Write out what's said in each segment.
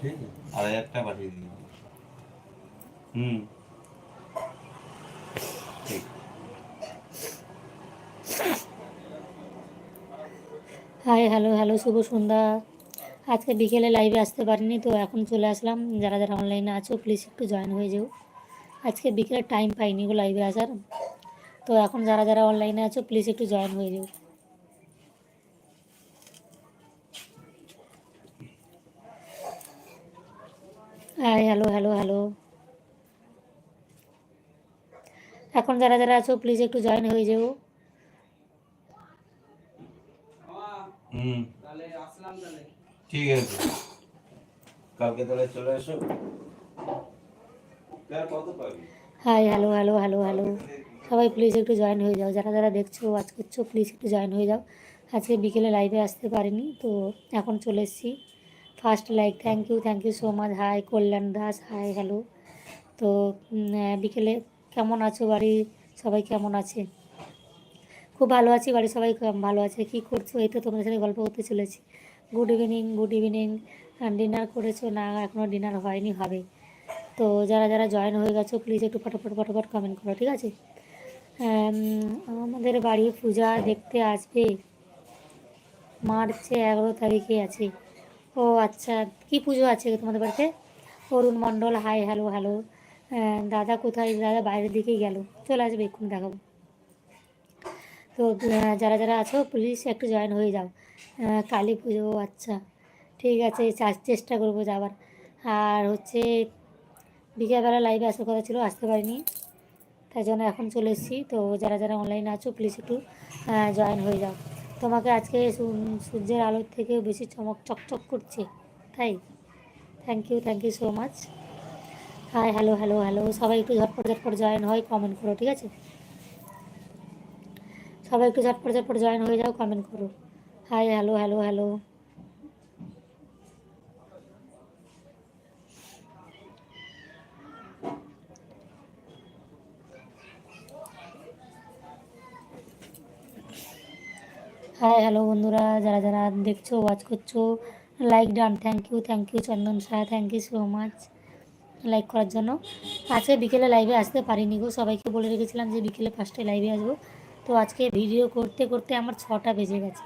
ঠিক আছে আড়াই হাজার টাকা পাঠিয়ে দিন হুম। ঠিক। হাই হ্যালো হ্যালো শুভ সন্ধ্যা। আজকে বিকেলে লাইভে আসতে পারিনি তো এখন চলে আসলাম। যারা যারা অনলাইনে আছো প্লিজ একটু জয়েন হয়ে যেও। আজকে বিকেলে টাইম পাইনি গো লাইভে আসার। তো এখন যারা যারা অনলাইনে আছো প্লিজ একটু জয়েন হয়ে যেও। Hi hello hello hello. এখন যারা যারা আছো প্লিজ একটু জয়েন হয়ে যেও। ঠিক আছে। কালকে তাহলে চলে এসো। Hi hello hello hello hello. সবাই প্লিজ একটু জয়েন হয়ে যাও। যারা যারা দেখছ ওয়াচ করছ প্লিজ একটু জয়েন হয়ে যাও। আজকে বিকেলে লাইভে আসতে পারিনি তো এখন চলে এসেছি। First like thank you thank you so much hi Kalyan Das hi hello তো বিকেলে কেমন আছো বাড়ি? সবাই কেমন আছে? খুব ভালো আছি বাড়ির সবাই ভালো আছে। কি করছ? এই তো তোমাদের সাথে গল্প করতে চলেছি। Good evening good evening dinner করেছ? না এখনও ডিনার হয়নি, হবে। তো, যারা যারা জয়েন হয়ে গেছো প্লিজ একটু ফটাফট ফটাফট কমেন্ট করো, ঠিক আছে? আমাদের বাড়ি পূজা দেখতে আসবে। মার্চে এগারো তারিখে আছে। ও আচ্ছা কি পুজো আছে তোমাদের বাড়িতে? Arun Mondal, hi, hello hello. দাদা কোথায়? দাদা বাইরের দিকেই গেল। চলে আসবে, এক্ষুনি দেখাবো। তো যারা যারা আছো প্লিজ একটু জয়েন হয়ে যাও। কালী পুজো আচ্ছা। ঠিক আছে চেষ্টা করব যাবার আর হচ্ছে, বিকেলবেলা লাইভে আসার কথা ছিল, আসতে পারিনি। তাই জন্য এখন চলে এসেছি। তো, যারা যারা অনলাইনে আছো প্লিজ একটু জয়েন হয়ে যাও। তোমাকে আজকে সূর্যের আলোর থেকেও বেশি চমক, চকচক করছে, তাই? Thank you thank you so much hi hello hello hello সবাই একটু ঝটপট ঝটপট জয়েন হয় কমেন্ট করো, ঠিক আছে? সবাই একটু ঝটপট ঝটপট জয়েন হয়ে যাও কমেন্ট করো। Hi hello hello hello hi hello বন্ধুরা, যারা যারা দেখছ ওয়াচ করছ like done thank you thank you Chandan Shah thank you so much like করার জন্য। আজকে বিকেলে লাইভে আসতে পারিনি গো, সবাইকে বলে রেখেছিলাম যে বিকেলে পাঁচটায় লাইভে আসব। তো আজকে ভিডিও করতে করতে আমার ছটা বেজে গেছে।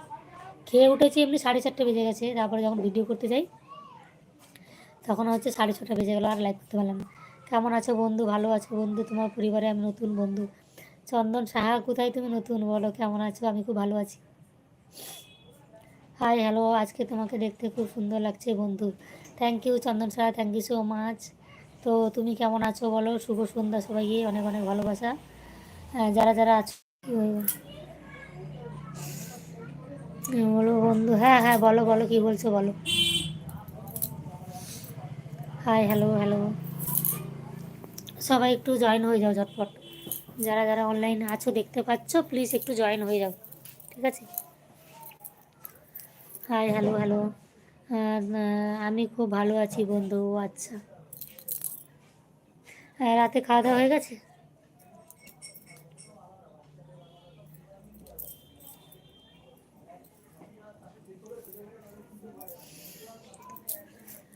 খেয়ে উঠেছি এমনি সাড়ে চারটে বেজে গেছে, তারপরে যখন ভিডিও করতে যাই, তখন হচ্ছে সাড়ে ছটা বেজে গেলো, আর লাইভ করতে পারলাম না। কেমন আছো বন্ধু? ভালো আছো বন্ধু? তোমার পরিবারে আমি নতুন বন্ধু। চন্দন সাহা, কোথায় তুমি নতুন? বলো, কেমন আছো? আমি খুব ভালো আছি। হাই হ্যালো আজকে তোমাকে দেখতে খুব সুন্দর লাগছে বন্ধু। Thank you Chandan Saha thank you so much তো তুমি কেমন আছো বলো? শুভ সন্ধ্যা সবাইকে, অনেক অনেক ভালোবাসা। যারা যারা আছো বলো বন্ধু হ্যাঁ হ্যাঁ বলো বলো, কি বলছো বলো। হাই হ্যালো হ্যালো সবাই একটু জয়েন হয়ে যাও ঝটপট। যারা যারা অনলাইনে আছো, দেখতে পাচ্ছ প্লিজ একটু জয়েন হয়ে যাও। ঠিক আছে? হাই হ্যালো হ্যালো আমি খুব ভালো আছি বন্ধু আচ্ছা। হ্যাঁ, রাতে খাওয়া দাওয়া হয়ে গেছে?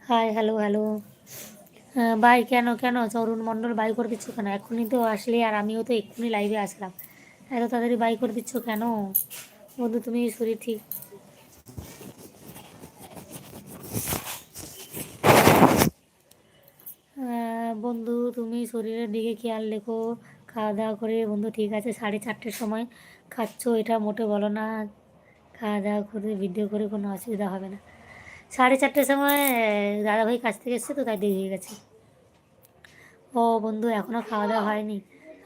হাই হ্যালো হ্যালো বাই কেন কেন? তরুণ মণ্ডল বাই করে দিচ্ছ কেন? এখনই তো আসলে আর আমিও তো এক্ষুনি লাইভে আসলাম। এত তাড়াতাড়ি বাই করে দিচ্ছ কেন? বন্ধু তুমি শরীর ঠিক বন্ধু, তুমি শরীরের দিকে খেয়াল রেখো। খাওয়া দাওয়া করে, বন্ধু, ঠিক আছে, সাড়ে চারটের সময় খাচ্ছ, এটা মোটে বলো না। খাওয়া দাওয়া করে ভিডিও করে কোনো অসুবিধা হবে না। সাড়ে চারটের সময় দাদাভাই কাছ থেকে এসছে তো, তাই দেরি হয়ে গেছে। ও বন্ধু এখনও খাওয়া দাওয়া হয়নি।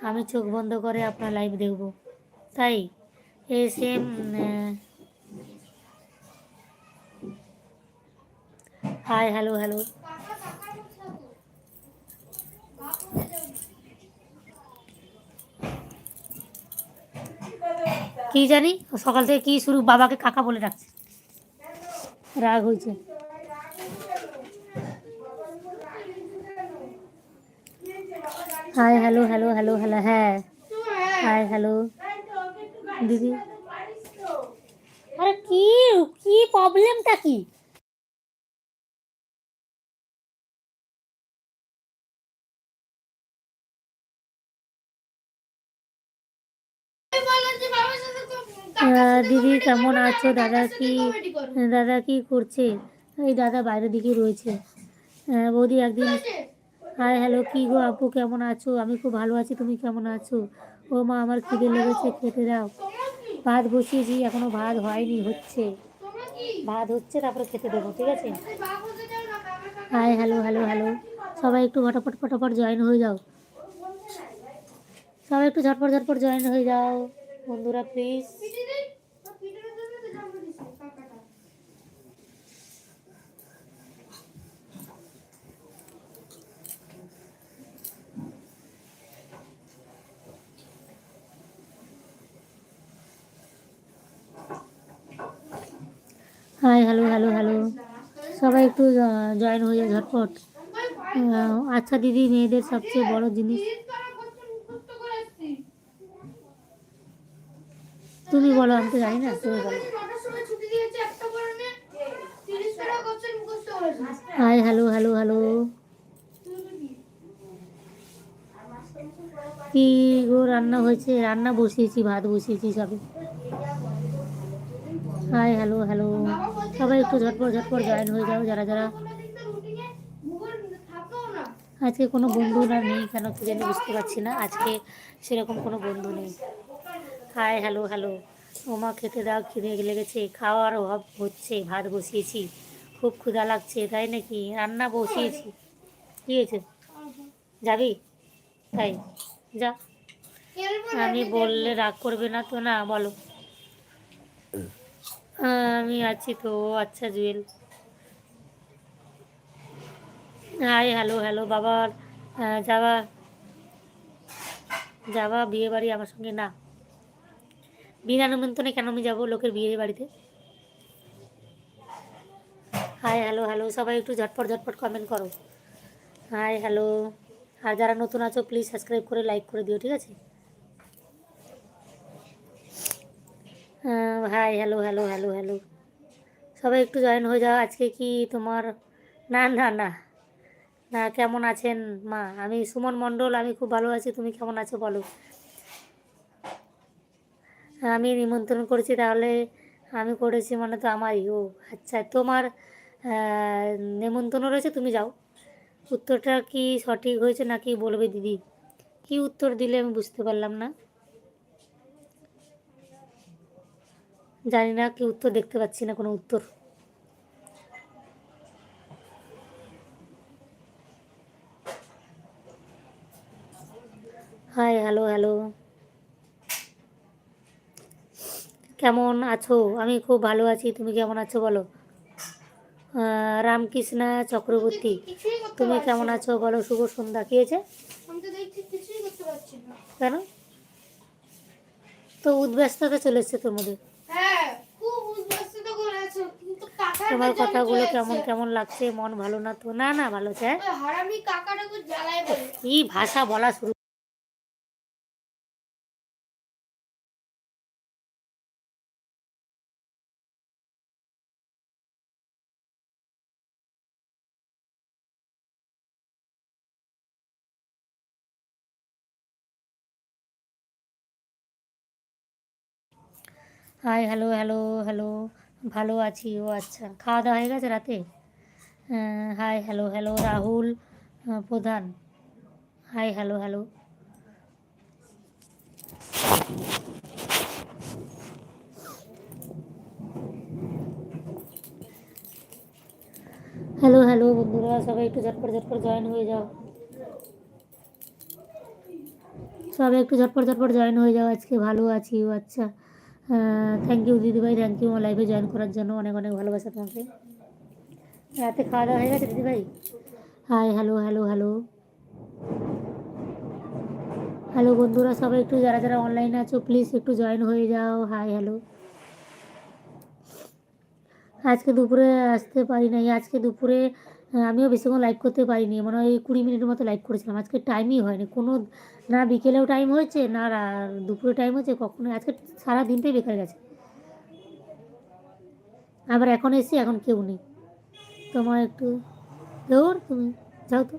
আমি চোখ বন্ধ করে আপনার লাইভ দেখব। তাই? A same hi hello hello কি জানি? সকাল থেকে কি শুরু? বাবাকে কাকা বলে রাখছে রাগ হয়েছে। Hi hello hello hello hello হ্যাঁ। হাই হ্যালো দিদি। আরে কি কি প্রবলেমটা কি? বললাম বাবা দিদি কেমন আছো? দাদা কি দাদা কি করছে? এই দাদা বাইরের দিকে রয়েছে। বৌদি একদিন, হাই, হ্যালো, কি গো আপু, কেমন আছো? আমি খুব ভালো আছি, তুমি কেমন আছো? ও মা, আমার খিদে লেগেছে, খেতে দাও। ভাত বসিয়েছি, এখনও ভাত হয়নি, হচ্ছে। ভাত হচ্ছে, তারপরে খেতে দেবো, ঠিক আছে? Hi, hello hello hello. সবাই একটু ফটাফট ফটাফট জয়েন হয়ে যাও। সবাই একটু ঝটপট ঝটপট জয়েন হয়ে যাও। বন্ধুরা please hi hello hello hello সবাই একটু জয়েন হয়ে যাও ঝটপট। আচ্ছা দিদি, মেয়েদের সবচেয়ে বড় জিনিস? তুমি বলো, আমি তো জানি না, তুমি বলো। হাই হ্যালো হ্যালো হ্যালো কি গো, রান্না হয়েছে? রান্না বসিয়েছি, ভাত বসিয়েছি সবে। হাই হ্যালো হ্যালো সবাই একটু ঝটপট ঝটপট জয়েন হয়ে যাও, যারা যারা। আজকে কোনো বন্ধু না নেই, কেন কি জানি বুঝতে পারছি না। আজকে সেরকম কোনো বন্ধু নেই। হাই হ্যালো হ্যালো ওমা, খেতে দাও, খিদে লেগেছে। খাওয়ার অভাব হচ্ছে, ভাত বসিয়েছি। খুব ক্ষুধা লাগছে, তাই নাকি? রান্না বসিয়েছি। কী হয়েছে? যাবি? তাই, যা। আমি বললে রাগ করবে না তো না, বলো। আমি আছি তো আচ্ছা জুয়েল। হাই, হ্যালো হ্যালো বাবার যাওয়া যাওয়া বিয়ে বাড়ি আমার সঙ্গে, না। বিনা নিমন্ত্রণে কেন আমি যাব লোকের বিয়ে বাড়িতে হাই, হ্যালো হ্যালো, সবাই একটু ঝটপট ঝটপট কমেন্ট করো। হাই, হ্যালো, আর যারা নতুন আছো প্লিজ সাবস্ক্রাইব করে লাইক করে দিও, ঠিক আছে? Hi hello hello hello hello সবাই একটু জয়েন হয়ে যাও। আজকে কি তোমার, না না না না, কেমন আছেন মা? আমি সুমন মণ্ডল, আমি খুব ভালো আছি। তুমি কেমন আছো বলো? আমি নিমন্ত্রণ করেছি, তাহলে আমি করেছি মানে তো আমারই ও আচ্ছা তোমার নেমন্তন্ন রয়েছে, তুমি যাও। উত্তরটা কি সঠিক হয়েছে নাকি বলবে দিদি? কি উত্তর দিলে আমি বুঝতে পারলাম না। জানি না কি উত্তর দেখতে পাচ্ছি না, কোনো উত্তর। হাই হ্যালো হ্যালো কেমন আছো? আমি খুব ভালো আছি, তুমি কেমন আছো বলো? রামকৃষ্ণা চক্রবর্তী, তুমি কেমন আছো বলো? শুভ সন্ধ্যা, কি হয়েছে? কেন? তো উদ্ব্যস্ততা চলে এসছে তোর মধ্যে হ্যাঁ খুব উদ্বাস্তুত করে আছো কিন্তু কাকার তোমার কথাগুলো কেমন কেমন লাগছে? মন ভালো না তো? না না ভালো বলে কি ভাষা বলা শুরু হাই হ্যালো হ্যালো হ্যালো। ভালো আছি ও আচ্ছা। খাওয়া দাওয়া হয়ে গেছে রাতে? Hi hello hello Rahul ah, Pradhan. Hi hello hello hello hello বন্ধুরা সবাই একটু ঝটপট ঝটপট জয়েন হয়ে যাও। সবাই একটু ঝটপট ঝটপট জয়েন হয়ে যাও আজকে ভালো আছি ও আচ্ছা। থ্যাংক ইউ দিদিভাই থ্যাংক ইউ আমার লাইভে জয়েন করার জন্য। অনেক অনেক ভালোবাসা তোমাকে। রাতে খাওয়া দাওয়া হয়ে গেছে দিদিভাই? Hi hello hello hello hello বন্ধুরা, সবাই একটু যারা যারা অনলাইনে আছো প্লিজ একটু জয়েন হয়ে যাও। হাই হ্যালো আজকে দুপুরে আসতে পারি নাই, আজকে দুপুরে আমিও বেশিক্ষণ লাইভ করতে পারিনি মানে ওই কুড়ি মিনিটের মতো লাইভ করেছিলাম, আজকে টাইমই হয়নি, কোনো, না বিকেলেও টাইম হয়েছে, না দুপুরে টাইম হয়েছে কখনো আজকে সারা দিনটাই বেকার গেছে। আবার এখন এসছি এখন কেউ নেই। তোমার একটু দৌড় তুমি যাও তো।